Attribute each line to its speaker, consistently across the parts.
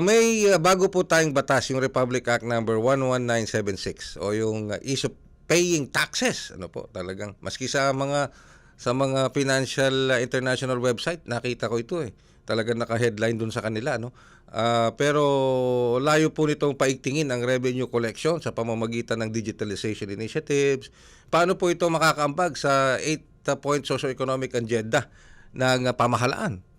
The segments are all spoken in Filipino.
Speaker 1: May uh, bago po tayong batas, yung Republic Act number 11976 o yung uh, of paying taxes. Ano po, talagang maski sa mga sa mga financial uh, international website, nakita ko ito eh. Talagang naka-headline dun sa kanila, no? Ah, pero layo po nitong paigtingin ang revenue collection sa pamamagitan ng digitalization initiatives. Paano po ito makakaambag sa 8-point socio-economic agenda ng uh, pamahalaan?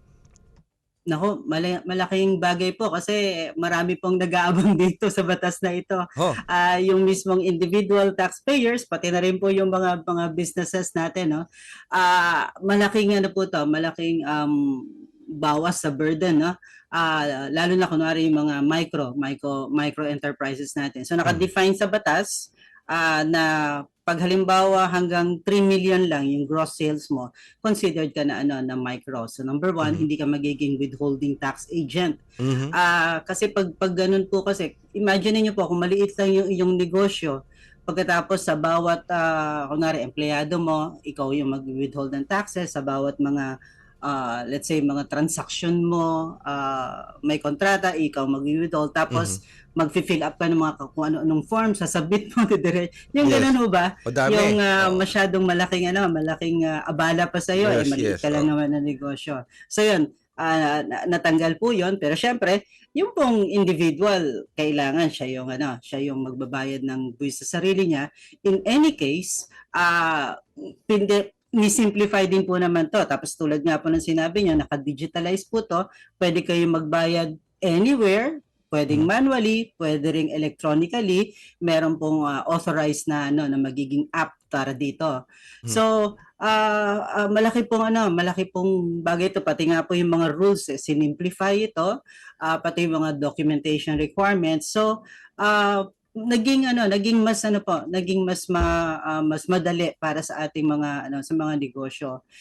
Speaker 2: Mala- malaking bagay po kasi marami pong nag-aabang dito sa batas na ito.
Speaker 1: Oh,
Speaker 2: Ah, yung mismong individual taxpayers, pati na rin po yung mga mga businesses natin, no. Ah, malaking ano po 'to, malaking um bawas sa burden, no. Ah, lalo na kunwari yung mga micro, micro micro enterprises natin. So naka-define sa batas ah, na pag halimbawa hanggang 3 million lang yung gross sales mo, considered ka na ano na micro. So number one,
Speaker 1: Mhm.
Speaker 2: hindi ka magiging withholding tax agent.
Speaker 1: mhm.
Speaker 2: Ah, kasi pag pag ganun po kasi, imagine niyo po kung maliit lang yung iyong negosyo, pagkatapos sa bawat ah, kunwari empleyado mo, ikaw yung mag-withhold ng taxes sa bawat mga ah, let's say mga transaction mo, ah, may kontrata, ikaw mag-withhold tapos mag-fill up ka ng mga kung ano-anong form, sasabit mo dire. Yung
Speaker 1: Yes.
Speaker 2: ganun ho ba?
Speaker 1: O dami.
Speaker 2: Yung ah,
Speaker 1: Oo.
Speaker 2: masyadong malaking ano, malaking ah, abala pa sa iyo,
Speaker 1: Yes,
Speaker 2: eh maliit
Speaker 1: yes,
Speaker 2: ka lang
Speaker 1: oo.
Speaker 2: naman na negosyo. So yun, na- natanggal po 'yon, pero syempre, yung pong individual, kailangan siya yung ano, siya yung magbabayad ng buwis sa sarili niya. In any case, ah pindi ni-simplify din po naman to. Tapos tulad nga po ng sinabi niyo, naka-digitalize po to. Pwede kayo magbayad anywhere, pwedeng
Speaker 1: Hmm.
Speaker 2: manually, pwede ring electronically. Meron pong ah, authorized na ano na magiging app para dito.
Speaker 1: Hmm.
Speaker 2: So, ah ah, malaki pong ano, malaki pong bagay ito pati nga po yung mga rules eh, sinimplify ito, ah, pati yung mga documentation requirements. So, ah naging ano, naging mas ano po, naging mas ma, ah, mas madali para sa ating mga ano sa mga negosyo.